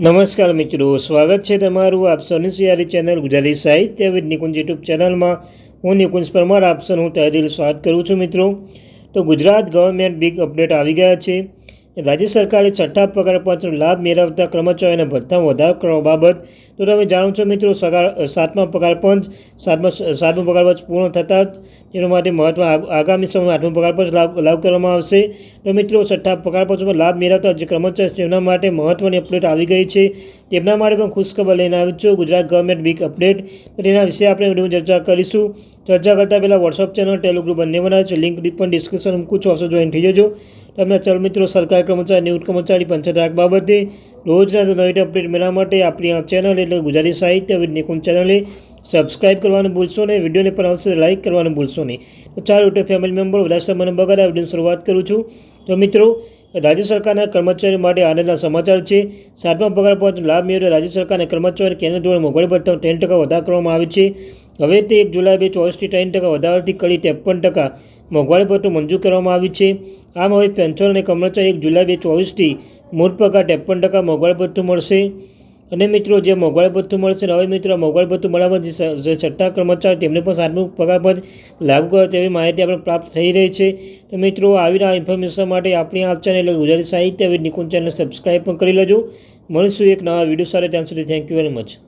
નમસ્કાર મિત્રો, સ્વાગત છે તમારું આપ સૌની ચેનલ ગુજરાતી સાહિત્ય વિદ નિકુંજ યુટ્યુબ ચેનલમાં. હું નિકુંજ પરમાર, આપ સૌનું તહેદિલ સ્વાગત કરું છું મિત્રો. તો ગુજરાત ગવર્મેન્ટ બિગ અપડેટ આવી ગયા છે. રાજ્ય સરકારે છઠ્ઠા પગાર પંચનો લાભ મેળવતા કર્મચારીઓને ભથ્થામાં વધારો કરવા બાબત, તો તમે જાણો છો મિત્રો, સગા સાતમા પગાર પંચ, સાતમા સાતમો પગાર પંચ પૂર્ણ થતાં જ તેના માટે મહત્વ આગ- આગામી સમયમાં આઠમો પગાર પંચ લાગુ કરવામાં આવશે. તો મિત્રો છઠ્ઠા પગાર પંચમાં લાભ મેળવતા જે કર્મચારી તેમના માટે મહત્વની અપડેટ આવી ગઈ છે. તેમના માટે પણ ખુશખબર લઈને આવ્યો છું. Gujarat government big update. તેના વિશે આપણે વિડીયોમાં ચર્ચા કરીશું. ચર્ચા કરતાં પહેલાં વોટ્સઅપ ચેનલ ટેલિગ્રુપ બંને બનાવે છે લિંક પણ ડિસ્ક્રિપ્શન મૂકું છું. આવશે જોઈન થઈ જજો. તમને ચલ મિત્રો, સરકાર કર્મચારી નિવૃત્ત કર્મચારી પંચાયત રાખ બાબતે રોજના નવી અપડેટ મેળવવા માટે આપણી આ ચેનલ એટલે ગુજરાતી સાહિત્ય નિકુંજ ચેનલે સબસ્ક્રાઇબ કરવાનું ભૂલશો નહીં. વિડીયોને પણ અવશ્ય લાઇક કરવાનું ભૂલશો નહીં. તો ચાલો ફેમિલી મેમ્બર વધારે મને બગાડ વિડીયોની શરૂઆત કરું છું. તો મિત્રો, રાજ્ય સરકારના કર્મચારીઓ માટે આનંદના સમાચાર છે. સાતમા પગાર પંચ લાભ મેળવે રાજ્ય સરકારના કર્મચારીઓ કેન્દ્ર દ્વારા મોંઘવારી ભથ્થામાં ત્રણ ટકા વધારો કરવામાં આવે છે. હવે તે એક જુલાઈ બે ચોવીસથી ત્રણ ટકા વધારાથી કરી ત્રેપન ટકા મોંઘવારી ભથ્થું મંજૂર કરવામાં આવ્યું છે. આમ હવે પેન્શન અને કર્મચારી એક જુલાઈ બે ચોવીસથી મૂળ પગાર ત્રેપન ટકા મોંઘવારી ભથ્થું મળશે. અને મિત્રો, જે મોંઘવારી ભથ્થું મળશે હવે મિત્રો મોંઘવારી ભથ્થું મળ્યા જે છઠ્ઠા કર્મચારી તેમને પણ સાતમું પગાર પર લાગુ કરે તેવી માહિતી આપણે પ્રાપ્ત થઈ રહી છે. તો મિત્રો, આવી આ ઇન્ફોર્મેશન માટે આપણી આ ચેનલ ગુજરાતી સાહિત્ય નિકુંજ ચેનલ સબસ્ક્રાઈબ પણ કરી લેજો. મળીશું એક નવા વીડિયો સાથે, ત્યાં સુધી થેન્ક યુ વેરી મચ